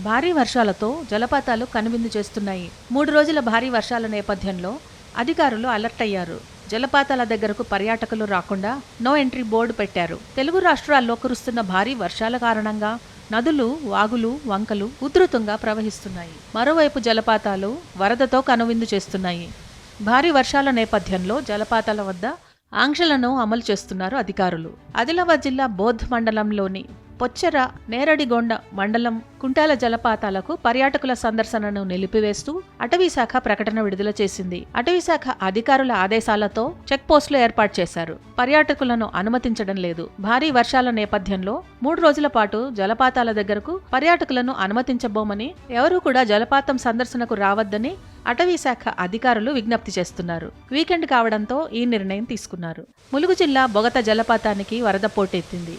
భారీ వర్షాలతో జలపాతాలు కనువిందు చేస్తున్నాయి. మూడు రోజుల భారీ వర్షాల నేపథ్యంలో అధికారులు అలర్ట్ అయ్యారు. జలపాతాల దగ్గరకు పర్యాటకులు రాకుండా నో ఎంట్రీ బోర్డు పెట్టారు. తెలుగు రాష్ట్రాల్లో కురుస్తున్న భారీ వర్షాల కారణంగా నదులు వాగులు వంకలు ఉధృతంగా ప్రవహిస్తున్నాయి. మరోవైపు జలపాతాలు వరదతో కనువిందు చేస్తున్నాయి. భారీ వర్షాల నేపథ్యంలో జలపాతాల వద్ద ఆంక్షలను అమలు చేస్తున్నారు అధికారులు. ఆదిలాబాద్ జిల్లా బోధ్ మండలంలోని పొచ్చెర నేరడిగొండ మండలం కుంటాల జలపాతాలకు పర్యాటకుల సందర్శనను నిలిపివేస్తూ అటవీశాఖ ప్రకటన విడుదల చేసింది. అటవీశాఖ అధికారుల ఆదేశాలతో చెక్ పోస్టులు ఏర్పాటు చేశారు. పర్యాటకులను అనుమతించడం లేదు. భారీ వర్షాల నేపథ్యంలో మూడు రోజుల పాటు జలపాతాల దగ్గరకు పర్యాటకులను అనుమతించబోమని ఎవరూ కూడా జలపాతం సందర్శనకు రావద్దని అటవీశాఖ అధికారులు విజ్ఞప్తి చేస్తున్నారు. వీకెండ్ కావడంతో ఈ నిర్ణయం తీసుకున్నారు. ములుగు జిల్లా బొగత జలపాతానికి వరద పోటెత్తింది.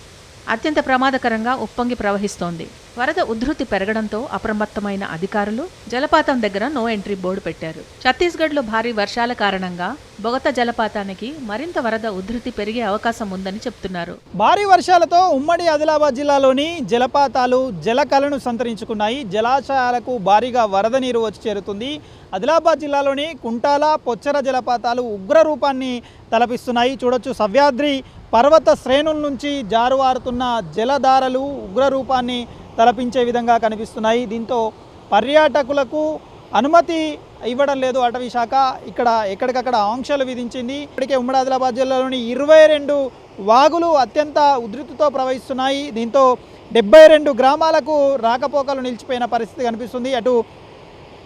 అత్యంత ప్రమాదకరంగా ఉప్పొంగి ప్రవహిస్తోంది. వరద ఉధృతి పెరగడంతో అప్రమత్తమైన అధికారులు జలపాతం దగ్గర నో ఎంట్రీ బోర్డు పెట్టారు. ఛత్తీస్గఢ్లో భారీ వర్షాల కారణంగా బొగత జలపాతానికి మరింత వరద ఉధృతి పెరిగే అవకాశం ఉందని చెప్తున్నారు. భారీ వర్షాలతో ఉమ్మడి ఆదిలాబాద్ జిల్లాలోని జలపాతాలు జలకలను సంతరించుకున్నాయి. జలాశయాలకు భారీగా వరద నీరు వచ్చి చేరుతుంది. ఆదిలాబాద్ జిల్లాలోని కుంటాల పొచ్చర జలపాతాలు ఉగ్ర రూపాన్ని తలపిస్తున్నాయి. చూడొచ్చు సవ్యాద్రి పర్వత శ్రేణుల నుంచి జారువారుతున్న జలధారలు ఉగ్ర రూపాన్ని తలపించే విధంగా కనిపిస్తున్నాయి. దీంతో పర్యాటకులకు అనుమతి ఇవ్వడం లేదు అటవీ శాఖ. ఇక్కడ ఎక్కడికక్కడ ఆంక్షలు విధించింది. ఇప్పటికే ఉమ్మడి ఆదిలాబాద్ జిల్లాలోని ఇరవై రెండు వాగులు అత్యంత ఉధృతితో ప్రవహిస్తున్నాయి. దీంతో డెబ్బై రెండు గ్రామాలకు రాకపోకలు నిలిచిపోయిన పరిస్థితి కనిపిస్తుంది. అటు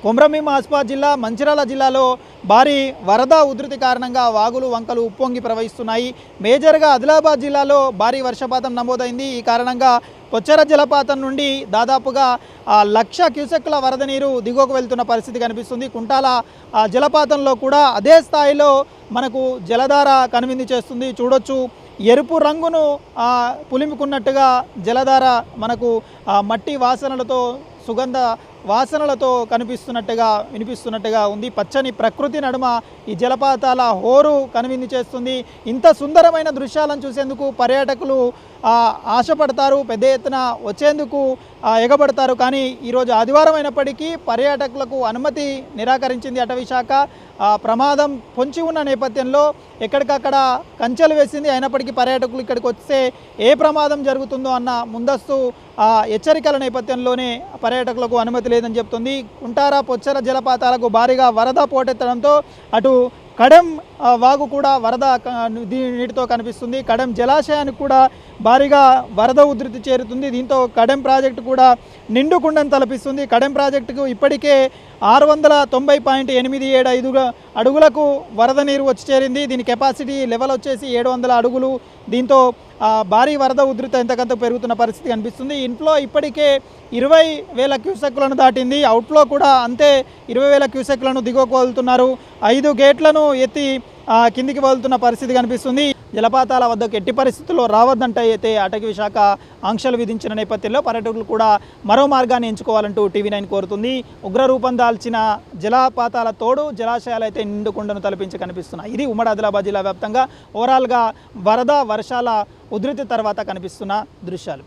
కొమరంభీం ఆసిఫాబాద్ జిల్లా మంచిర్యాల జిల్లాలో భారీ వరద ఉధృతి కారణంగా వాగులు వంకలు ఉప్పొంగి ప్రవహిస్తున్నాయి. మేజర్గా ఆదిలాబాద్ జిల్లాలో భారీ వర్షపాతం నమోదైంది. ఈ కారణంగా కొచ్చెర జలపాతం నుండి దాదాపుగా లక్ష క్యూసెక్ల వరద నీరు దిగువకు వెళ్తున్న పరిస్థితి కనిపిస్తుంది. కుంటాల ఆ, జలపాతంలో కూడా అదే స్థాయిలో మనకు జలధార కనువింది చేస్తుంది. చూడొచ్చు ఎరుపు రంగును పులిముకున్నట్టుగా జలధార మనకు ఆ, మట్టి వాసనలతో సుగంధ వాసనలతో కనిపిస్తున్నట్టుగా వినిపిస్తున్నట్టుగా ఉంది. పచ్చని ప్రకృతి నడుమ ఈ జలపాతాల హోరు కనువిందు చేస్తుంది. ఇంత సుందరమైన దృశ్యాలను చూసేందుకు పర్యాటకులు ఆశపడతారు పెద్ద ఎత్తున వచ్చేందుకు ఎగబడతారు. కానీ ఈరోజు ఆదివారం అయినప్పటికీ పర్యాటకులకు అనుమతి నిరాకరించింది అటవీశాఖ. ప్రమాదం పొంచి ఉన్న నేపథ్యంలో ఎక్కడికక్కడ కంచెలు వేసింది. అయినప్పటికీ పర్యాటకులు ఇక్కడికి వస్తే ఏ ప్రమాదం జరుగుతుందో అన్న ముందస్తు హెచ్చరికల నేపథ్యంలోనే పర్యాటకులకు అనుమతి లేదని చెప్తుంది. కుంటారా పొచ్చర జలపాతాలకు భారీగా వరద పోటెత్తడంతో అటు కడెం వాగు కూడా వరద నీటితో కనిపిస్తుంది. కడెం జలాశయానికి కూడా భారీగా వరద ఉధృతి చేరుతుంది. దీంతో కడెం ప్రాజెక్టు కూడా నిండుకుండని తలపిస్తుంది. కడెం ప్రాజెక్టుకు ఇప్పటికే ఆరు వందల తొంభై పాయింట్ ఎనిమిది ఏడు ఐదు అడుగులకు వరద నీరు వచ్చి చేరింది. దీని కెపాసిటీ లెవెల్ వచ్చేసి ఏడు వందల అడుగులు. దీంతో భారీ వరద ఉధృతి ఎంతకంత పెరుగుతున్న పరిస్థితి కనిపిస్తుంది. ఇన్ఫ్లో ఇప్పటికే ఇరవై వేల క్యూసెక్లను దాటింది. అవుట్లో కూడా అంతే ఇరవై వేల క్యూసెక్లను దిగువకు వదులుతున్నారు. ఐదు గేట్లను ఎత్తి కిందికి వదులుతున్న పరిస్థితి కనిపిస్తుంది. జలపాతాల వద్దకు ఎట్టి పరిస్థితుల్లో రావద్దంటే అయితే అటవీ శాఖ ఆంక్షలు విధించిన నేపథ్యంలో పర్యాటకులు కూడా మరో మార్గాన్ని ఎంచుకోవాలంటూ టీవీ నైన్ కోరుతుంది. ఉగ్రరూపం దాల్చిన జలపాతాల తోడు జలాశయాలు అయితే నిండుకుండను తలపించి కనిపిస్తున్నాయి. ఇది ఉమ్మడి ఆదిలాబాద్ జిల్లా వ్యాప్తంగా ఓవరాల్గా వరద వర్షాల ఉధృతి తర్వాత కనిపిస్తున్న దృశ్యాలు.